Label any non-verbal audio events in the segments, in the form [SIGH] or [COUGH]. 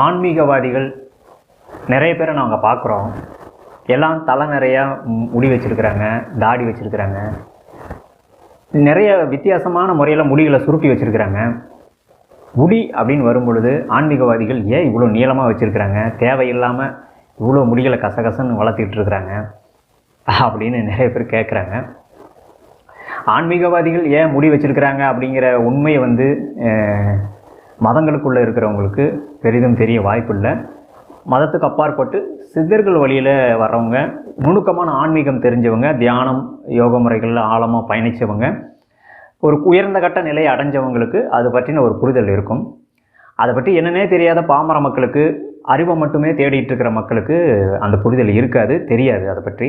ஆன்மீகவாதிகள் நிறைய பேரை நாங்கள் பார்க்குறோம். எல்லாம் தலை நிறையா முடி வச்சுருக்குறாங்க தாடி வச்சுருக்குறாங்க. நிறைய வித்தியாசமான முறையில் முடிகளை சுருட்டி வச்சுருக்குறாங்க. முடி அப்படின்னு வரும்பொழுது ஆன்மீகவாதிகள் ஏன் இவ்வளோ நீளமாக வச்சுருக்கிறாங்க? தேவையில்லாமல் இவ்வளோ முடிகளை கசகசன்னு வளர்த்திட்டு இருக்கிறாங்க? அப்படின்னு நிறைய பேர் கேட்குறாங்க ஆன்மீகவாதிகள் ஏன் முடி வச்சுருக்கிறாங்க அப்படிங்கிற உண்மையை வந்து மதங்களுக்குள்ளே இருக்கிறவங்களுக்கு பெரிதும் தெரிய வாய்ப்பு இல்லை மதத்துக்கு அப்பாற்பட்டு சித்தர்கள் வழியில் வர்றவங்க நுணுக்கமான ஆன்மீகம் தெரிஞ்சவங்க தியானம் யோக முறைகளில் ஆழமாக பயணித்தவங்க ஒரு உயர்ந்த கட்ட நிலையை அடைஞ்சவங்களுக்கு அது பற்றின ஒரு புரிதல் இருக்கும். அதை பற்றி என்னன்னே தெரியாத பாமர மக்களுக்கு அறிவை மட்டுமே தேடிட்டு இருக்கிற மக்களுக்கு அந்த புரிதல் இருக்காது தெரியாது அதை பற்றி.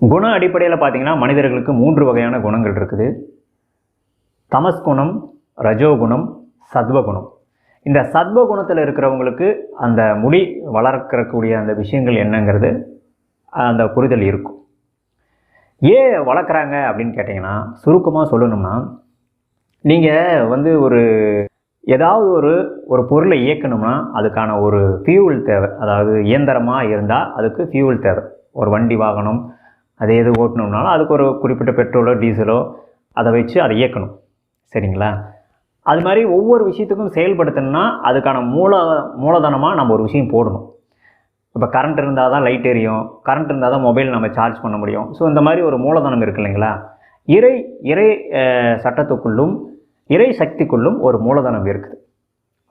குண அடிப்படையில் பார்த்தீங்கன்னா மனிதர்களுக்கு மூன்று வகையான குணங்கள் இருக்குது. தமஸ் குணம் ரஜோகுணம் சத்வகுணம் இந்த சத்வகுணத்தில் இருக்கிறவங்களுக்கு அந்த முடி வளர்க்கக்கூடிய அந்த விஷயங்கள் என்னங்கிறது அந்த புரிதல் இருக்கும். ஏன் வளர்க்குறாங்க அப்படின்னு கேட்டிங்கன்னா சுருக்கமாக சொல்லணும்னா நீங்கள் வந்து ஒரு ஏதாவது ஒரு ஒரு பொருளை இயக்கணும்னா அதுக்கான ஒரு ஃபியூவல் தேவை. அதாவது இயந்திரமாக இருந்தால் அதுக்கு ஃபியூவல் தேவை. ஒரு வண்டி வாகனம் அதை எது ஓட்டணும்னாலும் அதுக்கு ஒரு குறிப்பிட்ட பெட்ரோலோ டீசலோ அதை வச்சு அதை இயக்கணும். சரிங்களா? அது மாதிரி ஒவ்வொரு விஷயத்துக்கும் செயல்படுத்தணும்னா அதுக்கான மூல மூலதனமாக நம்ம ஒரு விஷயம் போடணும். இப்போ கரண்ட் இருந்தால் தான் லைட் எரியும். கரண்ட் இருந்தால் தான் மொபைல் நம்ம சார்ஜ் பண்ண முடியும். ஸோ இந்த மாதிரி ஒரு மூலதனம் இருக்கு இல்லைங்களா? இறை இறை சட்டத்துக்குள்ளும் இறை சக்திக்குள்ளும் ஒரு மூலதனம் இருக்குது.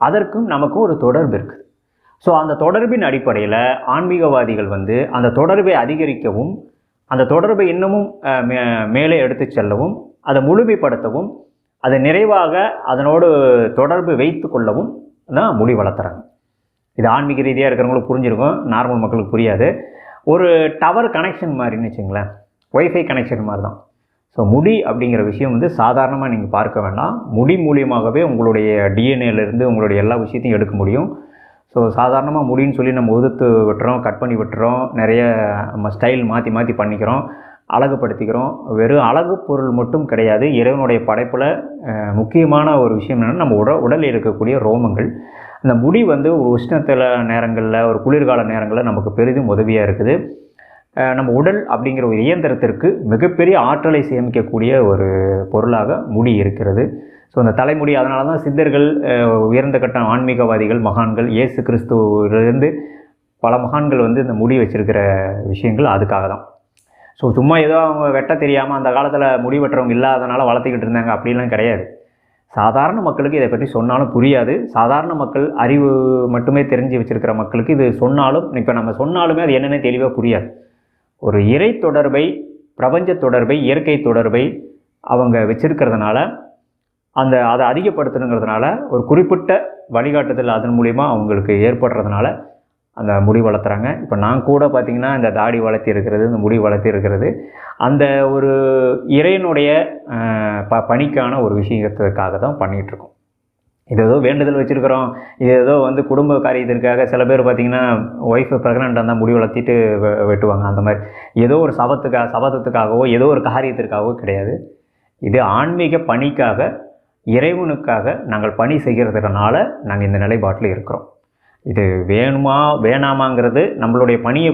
அதற்கும் நமக்கும் ஒரு தொடர்பு இருக்குது. ஸோ அந்த தொடர்பின் அடிப்படையில் ஆன்மீகவாதிகள் வந்து அந்த தொடர்பை அதிகரிக்கவும் அந்த தொடர்பை இன்னமும் மே- மேலே எடுத்து செல்லவும் அதை முழுமைப்படுத்தவும் அதை நிறைவாக அதனோடு தொடர்பு வைத்து கொள்ளவும் தான் முடி வளர்த்துறாங்க. இது ஆன்மீக ரீதியாக இருக்கிறவங்களுக்கு புரிஞ்சிருக்கும் நார்மல் மக்களுக்கு புரியாது. ஒரு டவர் கனெக்ஷன் மாதிரின்னு வச்சுங்களேன். ஒய்ஃபை கனெக்ஷன் மாதிரி தான் ஸோ முடி அப்படிங்கிற விஷயம் வந்து சாதாரணமாக நீங்கள் பார்க்க வேண்டாம். முடி மூலியமாகவே உங்களுடைய டிஎன்ஏலேருந்து உங்களுடைய எல்லா விஷயத்தையும் எடுக்க முடியும். ஸோ சாதாரணமாக முடின்னு சொல்லி நம்ம உதுத்து விட்டுறோம் கட் பண்ணி விட்டுறோம் நிறைய நம்ம ஸ்டைல் மாற்றி மாற்றி பண்ணிக்கிறோம் அழகுபடுத்திக்கிறோம். வெறும் அழகு பொருள் மட்டும் கிடையாது. இறைவனுடைய படைப்பில் முக்கியமான ஒரு விஷயம் என்னென்னா நம்ம உட உடலில் இருக்கக்கூடிய ரோமங்கள். இந்த முடி வந்து ஒரு உஷ்ணத்தில் நேரங்களில் ஒரு குளிர்கால நேரங்களில் நமக்கு பெரிதும் உதவியாக இருக்குது. நம்ம உடல் அப்படிங்கிற ஒரு இயந்திரத்திற்கு மிகப்பெரிய ஆற்றலை சேமிக்கக்கூடிய ஒரு பொருளாக முடி இருக்கிறது. ஸோ அந்த தலைமுடி அதனால தான் சித்தர்கள் உயர்ந்த கட்ட ஆன்மீகவாதிகள் மகான்கள் இயேசு கிறிஸ்துவிலிருந்து பல மகான்கள் வந்து இந்த முடி வச்சிருக்கிற விஷயங்கள் அதுக்காக தான். ஸோ சும்மா ஏதோ அவங்க வெட்ட தெரியாமல் அந்த காலத்தில் முடி வெட்டுறவங்க இல்லாதனால வளர்த்துக்கிட்டு இருந்தாங்க அப்படிலாம் கிடையாது. சாதாரண மக்களுக்கு இதை பற்றி சொன்னாலும் புரியாது. சாதாரண மக்கள் அறிவு மட்டுமே தெரிஞ்சு வச்சுருக்கிற மக்களுக்கு இது சொன்னாலும் இப்போ நம்ம சொன்னாலுமே அது என்னென்னு தெளிவாக புரியாது. ஒரு இறை தொடர்பை பிரபஞ்ச தொடர்பை இயற்கை தொடர்பை அவங்க வச்சுருக்கிறதுனால அந்த அதை அதிகப்படுத்தணுங்கிறதுனால ஒரு குறிப்பிட்ட வழிகாட்டுதல் அதன் மூலிமா அவங்களுக்கு ஏற்படுறதுனால அந்த முடி வளர்த்துறாங்க. இப்போ நான் கூட பார்த்திங்கன்னா இந்த தாடி வளர்த்தி இருக்கிறது இந்த முடி வளர்த்தி இருக்கிறது. அந்த ஒரு இறையனுடைய ப பணிக்கான ஒரு விஷயத்துக்காக தான் பண்ணிகிட்டு இருக்கோம் இது ஏதோ வேண்டுதல் வச்சுருக்கிறோம். இது ஏதோ வந்து குடும்ப காரியத்திற்காக சில பேர் பார்த்திங்கன்னா ஒய்ஃபு ப்ரெக்னெண்ட்டாக இருந்தால் முடி வளர்த்திட்டு வெட்டுவாங்க. அந்த மாதிரி ஏதோ ஒரு சபத்துக்காக சபதத்துக்காகவோ ஏதோ ஒரு காரியத்திற்காகவோ கிடையாது. இது ஆன்மீக பணிக்காக இறைவனுக்காக நாங்கள் பணி செய்கிறதுனால நாங்கள் இந்த நிலைப்பாட்டில் இருக்கிறோம். இது வேணுமா வேணாமாங்கிறது நம்மளுடைய பணியை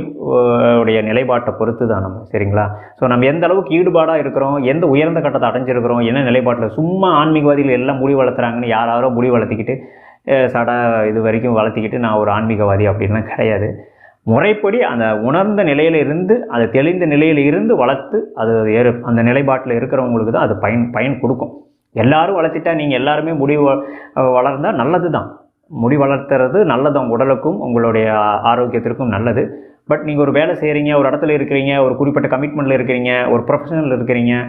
உடைய நிலைப்பாட்டை பொறுத்து தான் நம்ம சரிங்களா? ஸோ நம்ம எந்த அளவுக்கு ஈடுபாடாக இருக்கிறோம் எந்த உயர்ந்த கட்டத்தை அடைஞ்சிருக்கிறோம் என்ன நிலைப்பாட்டில் சும்மா ஆன்மீகவாதிகள் எல்லாம் முடி வளர்த்துறாங்கன்னு யாராரோ முடி வளர்த்திக்கிட்டு சடா இது வரைக்கும் வளர்த்திக்கிட்டு நான் ஒரு ஆன்மீகவாதி அப்படின்லாம் கிடையாது. முறைப்படி அந்த உணர்ந்த நிலையில் இருந்து அது தெளிந்த நிலையில் இருந்து வளர்த்து அது ஏறு அந்த நிலைப்பாட்டில் இருக்கிறவங்களுக்கு தான் அது பயன் பயன் கொடுக்கும். எல்லாரும் வளர்த்திட்டா நீங்கள் எல்லாருமே முடி வளர்ந்தால் நல்லது தான் முடி வளர்த்துறது நல்லது உங்கள் உடலுக்கும் உங்களுடைய ஆரோக்கியத்திற்கும் நல்லது. பட் நீங்கள் ஒரு வேலை செய்கிறீங்க ஒரு இடத்துல இருக்கிறீங்க ஒரு குறிப்பிட்ட கமிட்மெண்ட்டில் இருக்கிறீங்க ஒரு ப்ரொஃபஷனல் இருக்கிறீங்க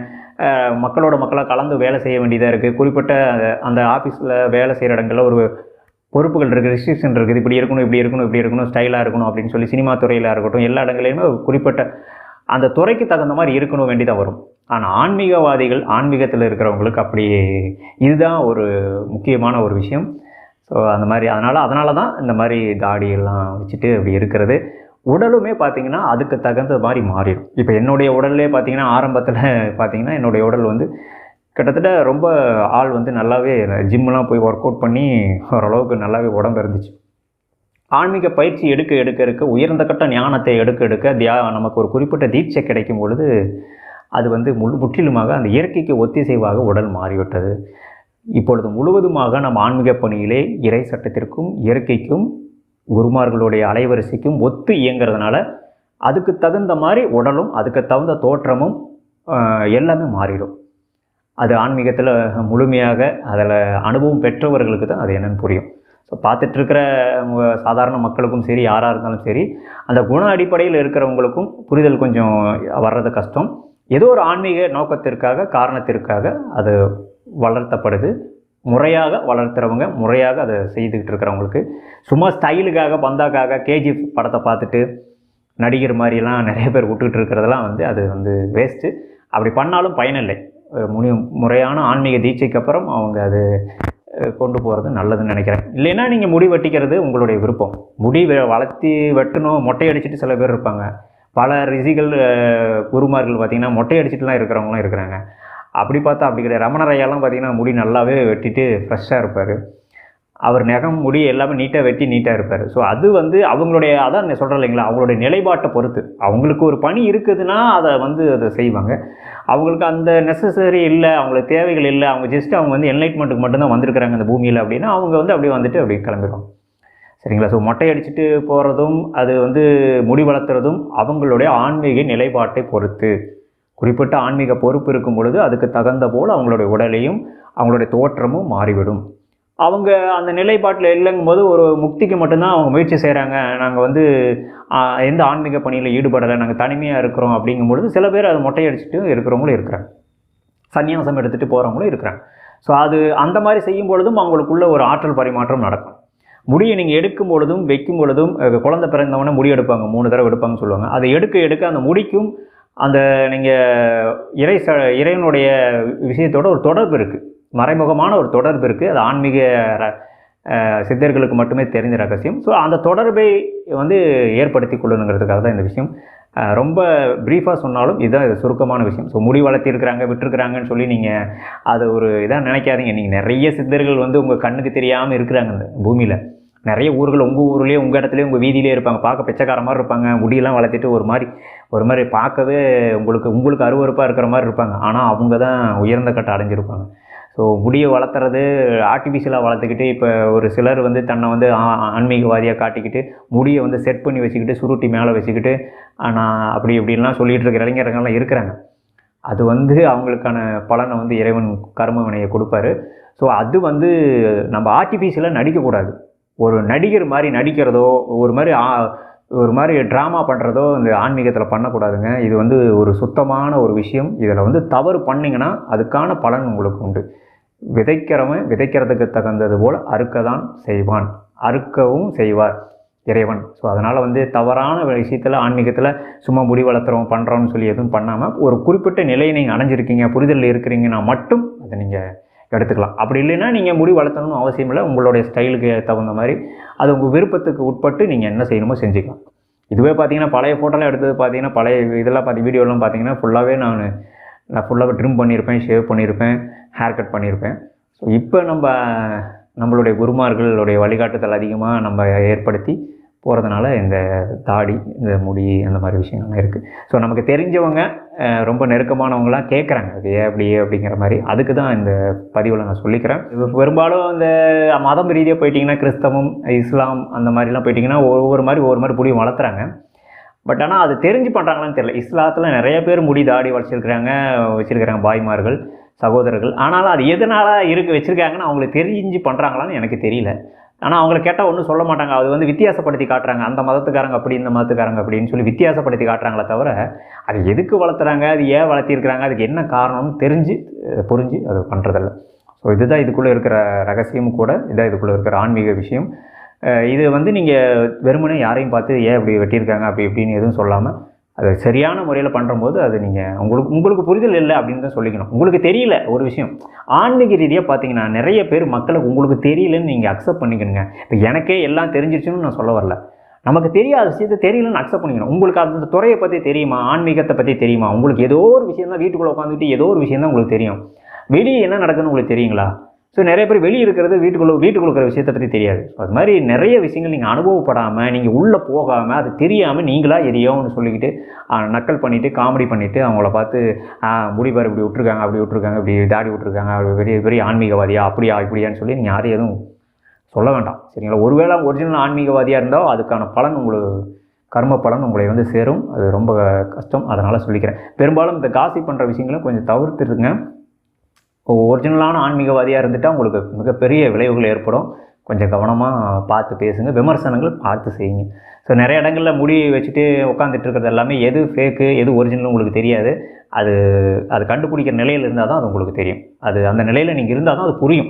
மக்களோட மக்களாக கலந்து வேலை செய்ய வேண்டியதாக இருக்குது குறிப்பிட்ட அந்த- அந்த ஆஃபீஸில் வேலை செய்கிற இடங்களில் ஒரு பொறுப்புகள் இருக்குது ரெஸ்ட்ரிக்ஷன் இருக்குது. இப்படி இருக்கணும் இப்படி இருக்கணும் இப்படி இருக்கணும் ஸ்டைலாக இருக்கணும் அப்படின்னு சொல்லி சினிமா துறையில் இருக்கட்டும் எல்லா இடங்களிலுமே குறிப்பிட்ட அந்த துறைக்கு தகுந்த மாதிரி இருக்கணும் வேண்டியதாக வரும். ஆனால் ஆன்மீகவாதிகள் ஆன்மீகத்தில் இருக்கிறவங்களுக்கு அப்படி இதுதான் ஒரு முக்கியமான ஒரு விஷயம். ஸோ அந்த மாதிரி. அதனால் அதனால தான் இந்த மாதிரி தாடியெல்லாம் வச்சுட்டு அப்படி இருக்கிறது. உடலுமே பார்த்திங்கன்னா அதுக்கு தகுந்த மாதிரி மாறிடும். இப்போ என்னுடைய உடல்லே பார்த்தீங்கன்னா ஆரம்பத்தில் பார்த்தீங்கன்னா என்னுடைய உடல் வந்து கிட்டத்தட்ட ரொம்ப ஆள் வந்து நல்லாவே ஜிம்லாம் போய் ஒர்க் அவுட் பண்ணி ஓரளவுக்கு நல்லாவே உடம்பு இருந்துச்சு. ஆன்மீக பயிற்சி எடுக்க எடுக்க எடுக்க உயர்ந்த கட்ட ஞானத்தை எடுக்க எடுக்க தியா நமக்கு ஒரு குறிப்பிட்ட தீட்சை கிடைக்கும் பொழுது அது வந்து முழு முற்றிலுமாக அந்த இயற்கைக்கு ஒத்திசைவாக உடல் மாறிவிட்டது. இப்பொழுது முழுவதுமாக நம் ஆன்மீக பணியிலே இறை சட்டத்திற்கும் இயற்கைக்கும் குருமார்களுடைய அலைவரிசைக்கும் ஒத்து இயங்கிறதுனால அதுக்கு தகுந்த மாதிரி உடலும் அதுக்கு தகுந்த தோற்றமும் எல்லாமே மாறிடும். அது ஆன்மீகத்தில் முழுமையாக அதில் அனுபவம் பெற்றவர்களுக்கு தான் அது என்னென்னு புரியும். ஸோ பார்த்துட்ருக்கிற சாதாரண மக்களுக்கும் சரி யாராக இருந்தாலும் சரி அந்த குண அடிப்படையில் இருக்கிறவங்களுக்கும் புரிதல் கொஞ்சம் வர்றது கஷ்டம். ஏதோ ஒரு ஆன்மீக நோக்கத்திற்காக காரணத்திற்காக அது வளர்த்தப்படுது. முறையாக வளர்த்துறவங்க முறையாக அதை செய்துக்கிட்டு இருக்கிறவங்களுக்கு சும்மா ஸ்டைலுக்காக பந்தாக்காக கேஜி படத்தை பார்த்துட்டு நடிகர் மாதிரிலாம் நிறைய பேர் விட்டுக்கிட்டு இருக்கிறதெல்லாம் வந்து அது வந்து வேஸ்ட்டு அப்படி பண்ணாலும் பயனில்லை. முனி முறையான ஆன்மீக தீட்சைக்கு அப்புறம் அவங்க அது கொண்டு போகிறது நல்லதுன்னு நினைக்கிறேன். இல்லைன்னா நீங்கள் முடி வெட்டிக்கிறது உங்களுடைய விருப்பம். முடி வளர்த்தி வெட்டணும் மொட்டை அடிச்சுட்டு சில பேர் இருப்பாங்க. பல ரிஷிகள் குருமார்கள் பார்த்திங்கன்னா மொட்டை அடிச்சிட்டுலாம் இருக்கிறவங்களும் இருக்கிறாங்க. அப்படி பார்த்தா அப்படி கிடையாது. ரமணர் ஐயாலாம் பார்த்தீங்கன்னா முடி நல்லாவே வெட்டிட்டு ஃப்ரெஷ்ஷாக இருப்பார். அவர் நகம் முடி எல்லாமே நீட்டாக வெட்டி நீட்டாக இருப்பார். ஸோ அது வந்து அவங்களுடைய அதான் நான் சொல்கிறேன் இல்லைங்களா? அவங்களுடைய நிலைப்பாட்டை பொறுத்து. அவங்களுக்கு ஒரு பணி இருக்குதுன்னா அதை வந்து அதை செய்வாங்க. அவங்களுக்கு அந்த நெசசரி இல்லை அவங்களுக்கு தேவைகள் இல்லை அவங்க ஜஸ்ட் அவங்க வந்து என்லைட்மெண்ட்டுக்கு மட்டும்தான் வந்திருக்கிறாங்க அந்த பூமியில் அப்படின்னா அவங்க வந்து அப்படியே வந்துட்டு அப்படியே கிளம்பிடுவாங்க. சரிங்களா? ஸோ மொட்டை அடிச்சுட்டு போகிறதும் அது வந்து முடி வளர்த்துறதும் அவங்களுடைய ஆன்மீக நிலைப்பாட்டை பொறுத்து. குறிப்பிட்ட ஆன்மீக பொறுப்பு இருக்கும் பொழுது அதுக்கு தகுந்த போல் அவங்களுடைய உடலையும் அவங்களுடைய தோற்றமும் மாறிவிடும். அவங்க அந்த நிலைப்பாட்டில் இல்லைங்கும் போது ஒரு முக்திக்கு மட்டும்தான் அவங்க முயற்சி செய்கிறாங்க நாங்கள் வந்து எந்த ஆன்மீக பணியில் ஈடுபடலை நாங்கள் தனிமையாக இருக்கிறோம் அப்படிங்கும்பொழுது சில பேர் அதை மொட்டையடிச்சுட்டு இருக்கிறவங்களும் இருக்கிறாங்க. சன்னியாசம் எடுத்துகிட்டு போகிறவங்களும் இருக்கிறாங்க. ஸோ அது அந்த மாதிரி செய்யும் பொழுதும் அவங்களுக்குள்ள ஒரு ஆற்றல் பரிமாற்றம் நடக்கும். முடியை நீங்கள் எடுக்கும் பொழுதும் வைக்கும் பொழுதும் குழந்தை பிறந்தவொடனே முடி எடுப்பாங்க. மூணு தடவை எடுப்பாங்கன்னு சொல்லுவாங்க. அதை எடுக்க எடுக்க அந்த முடிக்கும் அந்த நீங்கள் இறை ச இறைவனுடைய விஷயத்தோட ஒரு தொடர்பு இருக்குது மறைமுகமான ஒரு தொடர்பு இருக்குது அது ஆன்மீக ர- சித்தர்களுக்கு மட்டுமே தெரிஞ்ச ரகசியம். ஸோ அந்த தொடர்பை வந்து ஏற்படுத்தி கொள்ளணுங்கிறதுக்காக தான் இந்த விஷயம். ரொம்ப ப்ரீஃபாக சொன்னாலும் இதுதான் இது சுருக்கமான விஷயம். ஸோ முடி வளர்த்திருக்கிறாங்க விட்டுருக்குறாங்கன்னு சொல்லி நீங்கள் அது ஒரு இதாக நினைக்காதீங்க. நீங்கள் நிறைய சித்தர்கள் வந்து உங்கள் கண்ணுக்கு தெரியாமல் இருக்கிறாங்க இந்த பூமியில். நிறைய ஊர்கள் உங்கள் ஊர்லேயே உங்கள் இடத்துலேயே உங்கள் வீதியிலே இருப்பாங்க. பார்க்க பிச்சைக்கார மாதிரி இருப்பாங்க. முடியெல்லாம் வளர்த்திட்டு ஒரு மாதிரி ஒரு மாதிரி பார்க்கவே உங்களுக்கு உங்களுக்கு அருவருப்பாக இருக்கிற மாதிரி இருப்பாங்க. ஆனால் அவங்க தான் உயர்ந்த கட்டம் அடைஞ்சிருப்பாங்க. ஸோ முடியை வளர்த்துறது ஆர்டிஃபிஷியலாக வளர்த்துக்கிட்டு இப்போ ஒரு சிலர் வந்து தன்னை வந்து ஆ- ஆன்மீகவாதியாக காட்டிக்கிட்டு முடியை வந்து செட் பண்ணி வச்சுக்கிட்டு சுருட்டி மேலே வச்சுக்கிட்டு நான் அப்படி இப்படின்லாம் சொல்லிகிட்டு இருக்கிற இளைஞர்கள்லாம் இருக்கிறாங்க. அது வந்து அவங்களுக்கான பலனை வந்து இறைவன் கர்ம வினையை கொடுப்பாரு. ஸோ அது வந்து நம்ம ஆர்டிஃபிஷியலாக நடிக்கக்கூடாது. ஒரு நடிகர் மாதிரி நடிக்கிறதோ ஒரு மாதிரி ஒரு மாதிரி ட்ராமா பண்ணுறதோ இந்த ஆன்மீகத்தில் பண்ணக்கூடாதுங்க. இது வந்து ஒரு சுத்தமான ஒரு விஷயம். இதில் வந்து தவறு பண்ணிங்கன்னா அதுக்கான பலன் உங்களுக்கு உண்டு. விதைக்கிறவன் விதைக்கிறதுக்கு தகுந்தது போல் அறுக்க தான் செய்வான். அறுக்கவும் செய்வார் இறைவன். ஸோ அதனால் வந்து தவறான விஷயத்தில் ஆன்மீகத்தில் சும்மா முடி வளர்த்துறோம் பண்ணுறோம்னு சொல்லி எதுவும் பண்ணாமல் ஒரு குறிப்பிட்ட நிலையை நீங்கள் அடைஞ்சிருக்கீங்க புரிதலில் இருக்கிறீங்கன்னா மட்டும் அதை நீங்கள் எடுத்துக்கலாம். அப்படி இல்லைன்னா நீங்கள் முடி வளர்த்தணும்னு அவசியம் இல்லை. உங்களுடைய ஸ்டைலுக்கு தகுந்த மாதிரி அது உங்கள் விருப்பத்துக்கு உட்பட்டு நீங்கள் என்ன செய்யணுமோ செஞ்சுக்கலாம். இதுவே பார்த்தீங்கன்னா பழைய ஃபோட்டோலாம் எடுத்தது பார்த்தீங்கன்னா பழைய இதெல்லாம் பார்த்து வீடியோலாம் பார்த்தீங்கன்னா ஃபுல்லாகவே நான் நான் ஃபுல்லாகவே ட்ரிம் பண்ணியிருப்பேன் ஷேவ் பண்ணியிருப்பேன் ஹேர் கட் பண்ணியிருப்பேன். ஸோ இப்போ நம்ம நம்மளுடைய குருமார்களுடைய வழிகாட்டுதல் அதிகமாக நம்ம ஏற்படுத்தி போகிறதுனால இந்த தாடி இந்த முடி அந்த மாதிரி விஷயங்கள்லாம் இருக்குது ஸோ நமக்கு தெரிஞ்சவங்க ரொம்ப நெருக்கமானவங்களாம் கேட்குறாங்க அது ஏன் அப்படி அப்படிங்கிற மாதிரி. அதுக்கு தான் இந்த பதிவில் நான் சொல்லிக்கிறேன். பெரும்பாலும் இந்த மதம் ரீதியாக போயிட்டிங்கன்னா கிறிஸ்தவம் இஸ்லாம் அந்த மாதிரிலாம் போயிட்டிங்கன்னா ஒவ்வொரு மாதிரி ஒவ்வொரு மாதிரி புடியும் வளர்த்துறாங்க. பட் ஆனால் அது தெரிஞ்சு பண்ணுறாங்களான்னு தெரியல. இஸ்லாத்தில் நிறைய பேர் முடி தாடி வச்சிருக்கிறாங்க வச்சுருக்கிறாங்க பாய்மார்கள் சகோதரர்கள். ஆனாலும் அது எதனால் இருக்கு வச்சுருக்காங்கன்னு அவங்களுக்கு தெரிஞ்சு பண்ணுறாங்களான்னு எனக்கு தெரியல. ஆனால் அவங்கள கேட்டால் ஒன்றும் சொல்ல மாட்டாங்க. அது வந்து வித்தியாசப்படுத்தி காட்டுறாங்க. அந்த மதத்துக்காரங்க அப்படி இந்த மதத்துக்காரங்க அப்படின்னு சொல்லி வித்தியாசப்படுத்தி காட்டுறாங்களே தவிர அது எதுக்கு வளர்த்துறாங்க? அது ஏன் வளர்த்திருக்கிறாங்க? அதுக்கு என்ன காரணம்னு தெரிஞ்சு புரிஞ்சு அது பண்ணுறதில்ல ஸோ இதுதான் இதுக்குள்ளே இருக்கிற ரகசியமும் கூட இதுதான் இதுக்குள்ளே இருக்கிற ஆன்மீக விஷயம். இது வந்து நீங்கள் வெறுமனே யாரையும் பார்த்து ஏன் இப்படி வெட்டியிருக்காங்க? அப்படி இப்படின்னு எதுவும் சொல்லாமல் அதை சரியான முறையில் பண்ணும்போது அது நீங்கள் உங்களுக்கு உங்களுக்கு புரிதல் இல்லை அப்படின்னு தான் சொல்லிக்கணும். உங்களுக்கு தெரியல ஒரு விஷயம். ஆன்மீக ரீதியாக பார்த்தீங்கன்னா நிறைய பேர் மக்களுக்கு உங்களுக்கு தெரியலன்னு நீங்கள் அக்செப்ட் பண்ணிக்கணுங்க. இப்போ எனக்கே எல்லாம் தெரிஞ்சிருச்சுன்னு நான் சொல்ல வரல. நமக்கு தெரியாத விஷயத்தை தெரியலன்னு அக்செப்ட் பண்ணிக்கணும். உங்களுக்கு அந்த துறையை பற்றி தெரியுமா? ஆன்மீகத்தை பற்றி தெரியுமா? உங்களுக்கு ஏதோ ஒரு விஷயம் தான் வீட்டுக்குள்ளே உட்காந்துட்டு ஏதோ ஒரு விஷயம் தான் உங்களுக்கு தெரியும். வெளியே என்ன நடக்குதுன்னு உங்களுக்கு தெரியுங்களா? ஸோ நிறைய பேர் வெளியே இருக்கிறது வீட்டுக்குள்ளே வீட்டுக்குள்ள இருக்கிற விஷயத்தை பற்றி தெரியாது. அது மாதிரி நிறைய விஷயங்கள் நீங்கள் அனுபவப்படாமல் நீங்கள் உள்ளே போகாமல் அது தெரியாமல் நீங்களாக எரியோன்னு சொல்லிக்கிட்டு நக்கல் பண்ணிவிட்டு காமெடி பண்ணிவிட்டு அவங்கள பார்த்து முடிவார் முடிபார் இப்படி விட்ருக்காங்க அப்படி விட்ருக்காங்க இப்படி தாடி விட்ருக்காங்க அப்படி பெரிய பெரிய ஆன்மீகவாதியா அப்படியா இப்படியான்னு சொல்லி நீங்கள் யாரையும் எதுவும் சொல்ல வேண்டாம். சரிங்களா? ஒருவேளை ஒரிஜினல் ஆன்மீகவாதியாக இருந்தால் அதுக்கான பலன் உங்களுக்கு கர்ம பலன் உங்களை வந்து சேரும். அது ரொம்ப கஷ்டம். அதனால் சொல்லிக்கிறேன். பெரும்பாலும் இந்த காசி பண்ணுற விஷயங்களும் கொஞ்சம் தவிர்த்துருங்க. ஒரிஜினலான ஆன்மீகவாதியாக இருந்துட்டால் உங்களுக்கு மிகப்பெரிய விளைவுகள் ஏற்படும். கொஞ்சம் கவனமாக பார்த்து பேசுங்க. விமர்சனங்கள் பார்த்து செய்யுங்க. ஸோ நிறைய இடங்களில் முடி வச்சுட்டு உட்காந்துட்டு இருக்கிறது எல்லாமே எது ஃபேக்கு எது ஒரிஜினல் உங்களுக்கு தெரியாது. அது அது கண்டுபிடிக்கிற நிலையில் இருந்தால் தான் அது உங்களுக்கு தெரியும். அது அந்த நிலையில் நீங்கள் இருந்தால் தான் அது புரியும்.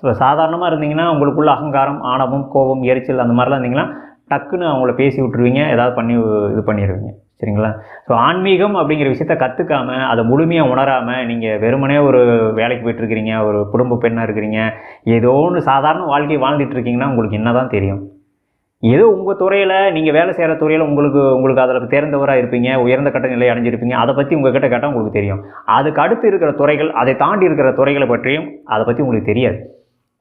ஸோ சாதாரணமாக இருந்தீங்கன்னா உங்களுக்குள்ள அகங்காரம் ஆணவம் கோபம் எரிச்சல் அந்த மாதிரிலாம் இருந்தீங்கன்னா டக்குன்னு அவங்கள பேசி விட்டுருவீங்க. ஏதாவது பண்ணி இது பண்ணிடுவீங்க சரிங்களா? ஸோ ஆன்மீகம் அப்படிங்கிற விஷயத்த கற்றுக்காம அதை முழுமையாக உணராமல் நீங்கள் வெறுமனே ஒரு வேலைக்கு போயிட்டுருக்கிறீங்க ஒரு குடும்ப பெண்ணாக இருக்கிறீங்க ஏதோ ஒன்று சாதாரண வாழ்க்கையை வாழ்ந்துட்டுருக்கீங்கன்னா உங்களுக்கு என்ன தான் தெரியும்? ஏதோ உங்கள் துறையில் நீங்கள் வேலை செய்கிற துறையில் உங்களுக்கு உங்களுக்கு அதில் தேர்ந்தவராக இருப்பீங்க உயர்ந்த கட்ட நிலை அடைஞ்சிருப்பீங்க அதை பற்றி உங்கள் கிட்ட கேட்டால் உங்களுக்கு தெரியும். அதுக்கு அடுத்து இருக்கிற துறைகள் அதை தாண்டி இருக்கிற துறைகளை பற்றியும் அதை பற்றி உங்களுக்கு தெரியாது.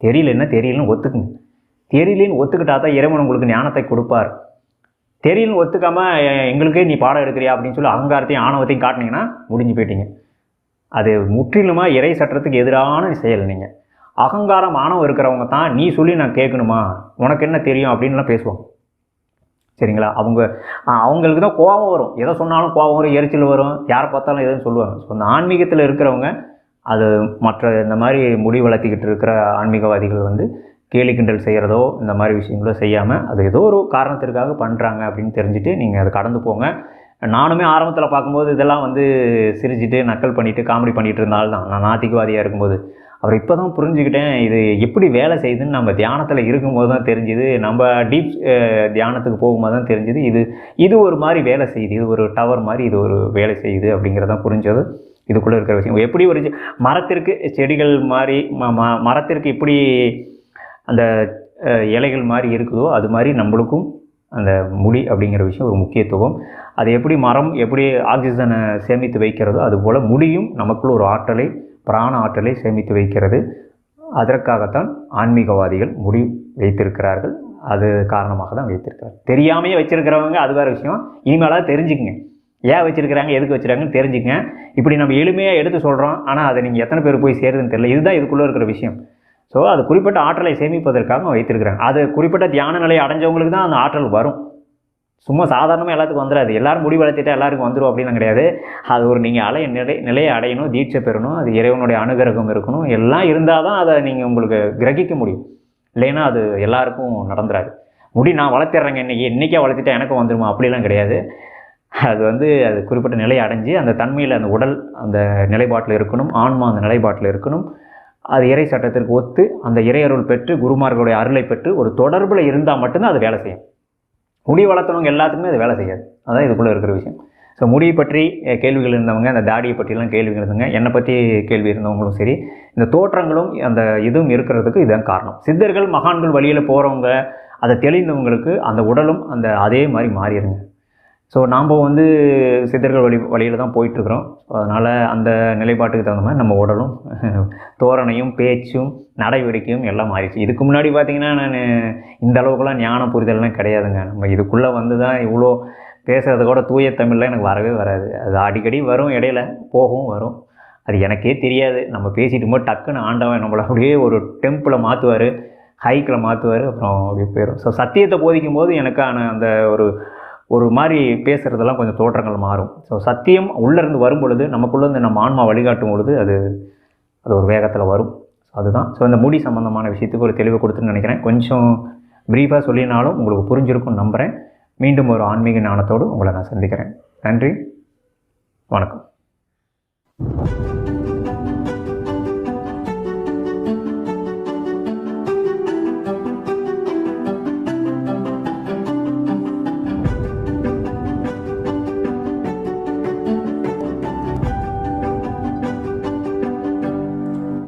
தெரியலன்னா தெரியலன்னு ஒத்துக்குங்க. தெரியலன்னு ஒத்துக்கிட்டா தான் இறைவன் உங்களுக்கு ஞானத்தை கொடுப்பார். தெரியலன்னு ஒத்துக்காமல் எங்களுக்கே நீ பாடம் எடுக்கிறியா அப்படின்னு சொல்லி அகங்காரத்தையும் ஆணவத்தையும் காட்டினீங்கன்னா முடிஞ்சு போயிட்டீங்க. அது முற்றிலுமாக இறை சட்டத்துக்கு எதிரான செயல் நீங்கள் அகங்காரம் ஆணவம் இருக்கிறவங்க தான் நீ சொல்லி நான் கேட்கணுமா? உனக்கு என்ன தெரியும் அப்படின்லாம் பேசுவாங்க. சரிங்களா? அவங்க அவங்களுக்கு தான் கோபம் வரும். எதை சொன்னாலும் கோபம் வரும் எரிச்சல் வரும். யாரை பார்த்தாலும் எதுவும் சொல்லுவாங்க. ஸோ அந்த ஆன்மீகத்தில் இருக்கிறவங்க அது மற்ற இந்த மாதிரி முடி வளர்த்திக்கிட்டு இருக்கிற ஆன்மீகவாதிகள் வந்து கேலி கிண்டல் செய்கிறதோ இந்த மாதிரி விஷயங்களோ செய்யாமல் அது ஏதோ ஒரு காரணத்திற்காக பண்ணுறாங்க அப்படின்னு தெரிஞ்சுட்டு நீங்கள் அதை கடந்து போங்க. நானுமே ஆரம்பத்தில் பார்க்கும்போது இதெல்லாம் வந்து சிரிச்சுட்டு நக்கல் பண்ணிட்டு காமெடி பண்ணிகிட்டு இருந்தால் தான். நான் நாத்திகவாதியாக இருக்கும்போது. அவர் இப்போ தான் புரிஞ்சுக்கிட்டேன் இது எப்படி வேலை செய்யுதுன்னு நம்ம தியானத்தில் இருக்கும்போது தான் தெரிஞ்சுது. நம்ம டீப் தியானத்துக்கு போகும்போது தான் தெரிஞ்சுது. இது இது ஒரு மாதிரி வேலை செய்யுது. இது ஒரு டவர் மாதிரி இது ஒரு வேலை செய்யுது அப்படிங்கிறதான் புரிஞ்சது. இதுக்குள்ளே இருக்கிற விஷயம். எப்படி ஒரு மரத்திற்கு செடிகள் மாதிரி ம ம- மரத்திற்கு இப்படி அந்த இலைகள் மாதிரி இருக்குதோ அது மாதிரி நம்மளுக்கும் அந்த முடி அப்படிங்கிற விஷயம் ஒரு முக்கியத்துவம். அது எப்படி மரம் எப்படி ஆக்சிஜனை சேமித்து வைக்கிறதோ அதுபோல் முடியும் நமக்குள்ள ஒரு ஆற்றலை பிராண ஆற்றலை சேமித்து வைக்கிறது. அதற்காகத்தான் ஆன்மீகவாதிகள் முடி வைத்திருக்கிறார்கள். அது காரணமாக தான் வைத்திருக்கிறார்கள். தெரியாமையே வச்சிருக்கிறவங்க அது வேறு விஷயம். இனிமேலாவது தெரிஞ்சுக்குங்க. ஏன் வச்சுருக்கிறாங்க எதுக்கு வச்சிருக்காங்கன்னு தெரிஞ்சுக்கங்க. இப்படி நம்ம எளிமையாக எடுத்து சொல்கிறோம் ஆனால் அதை நீங்கள் எத்தனை பேர் போய் சேருதுன்னு தெரியல. இதுதான் இதுக்குள்ளே இருக்கிற விஷயம். ஸோ அது குறிப்பிட்ட ஆற்றலை சேமிப்பதற்காக வைத்திருக்கிறாங்க. அது குறிப்பிட்ட தியான நிலையை அடைஞ்சவங்களுக்கு தான் அந்த ஆற்றல் வரும். சும்மா சாதாரணமாக எல்லாத்துக்கும் வந்துடாது எல்லாரும் முடி வளர்த்திட்டா எல்லாருக்கும் வந்துடும் அப்படின்னு கிடையாது. அது ஒரு நீங்கள் அலைய நிலை நிலையை அடையணும் தீட்சை பெறணும் அது இறைவனுடைய அனுகிரகம் இருக்கணும். எல்லாம் இருந்தால் தான் அதை நீங்கள் உங்களுக்கு கிரகிக்க முடியும். இல்லைன்னா அது எல்லாருக்கும் நடந்துடாது முடி நான் வளர்த்திடுறேங்க. இன்னைக்கு இன்றைக்கே வளர்த்திட்டா எனக்கும் வந்துடுமா அப்படிலாம் கிடையாது. அது வந்து அது குறிப்பிட்ட நிலையை அடைஞ்சு அந்த தன்மையில் அந்த உடல் அந்த நிலைப்பாட்டில் இருக்கணும். ஆன்மா அந்த நிலைப்பாட்டில் இருக்கணும். அது இறை சட்டத்திற்கு ஒத்து அந்த இறையருள் பெற்று குருமார்களுடைய அருளை பெற்று ஒரு தொடர்பில் இருந்தால் மட்டும்தான் அது வேலை செய்யும். முடி வளர்த்தவங்க எல்லாத்துக்குமே அது வேலை செய்யாது. அதான் இதுக்குள்ளே இருக்கிற விஷயம். ஸோ முடியை பற்றி கேள்விகள் இருந்தவங்க அந்த தாடியை பற்றிலாம் கேள்விகள் இருந்தவங்க என்னை பற்றி கேள்வி இருந்தவங்களும் சரி இந்த தோற்றங்களும் அந்த இதுவும் இருக்கிறதுக்கு இதுதான் காரணம். சித்தர்கள் மகான்கள் வழியில் போகிறவங்க அதை தெளிந்தவங்களுக்கு அந்த உடலும் அந்த அதே மாதிரி மாறிடுங்க. ஸோ நாம் வந்து சித்தர்கள் வழி வழியில் தான் போயிட்டுருக்குறோம். ஸோ அதனால் அந்த நிலைப்பாட்டுக்கு தகுந்த மாதிரி நம்ம உடலும் [LAUGHS] தோரணையும் பேச்சும் நடவடிக்கையும் எல்லாம் மாறிடுச்சு. இதுக்கு முன்னாடி பார்த்தீங்கன்னா நான் இந்த அளவுக்குலாம் ஞான புரிதல்லாம் கிடையாதுங்க. நம்ம இதுக்குள்ளே வந்து தான் இவ்வளோ பேசுகிறது கூட தூய தமிழில் எனக்கு வரவே வராது. அது அடிக்கடி வரும் இடையில போகவும் வரும். அது எனக்கே தெரியாது. நம்ம பேசிட்டு போது டக்குன்னு ஆண்டவன் நம்மளை அப்படியே ஒரு டெம்பிளை மாற்றுவார் ஹைக்கில் மாற்றுவார் அப்புறம் அப்படியே போயிடும் ஸோ சத்தியத்தை போதிக்கும் போது எனக்கான அந்த ஒரு ஒரு மாதிரி பேசுகிறதெல்லாம் கொஞ்சம் தோற்றங்கள் மாறும். ஸோ சத்தியம் உள்ளேருந்து வரும் பொழுது நமக்குள்ளேருந்து நம்ம ஆன்மா வழிகாட்டும் பொழுது அது அது ஒரு வேகத்தில் வரும். ஸோ அதுதான். ஸோ இந்த முடி சம்மந்தமான விஷயத்துக்கு ஒரு தெளிவு கொடுத்துன்னு நினைக்கிறேன். கொஞ்சம் ப்ரீஃபாக சொல்லினாலும் உங்களுக்கு புரிஞ்சிருக்கும்னு நம்புகிறேன் மீண்டும் ஒரு ஆன்மீக ஞானத்தோடு உங்களை நான் சந்திக்கிறேன். நன்றி. வணக்கம்.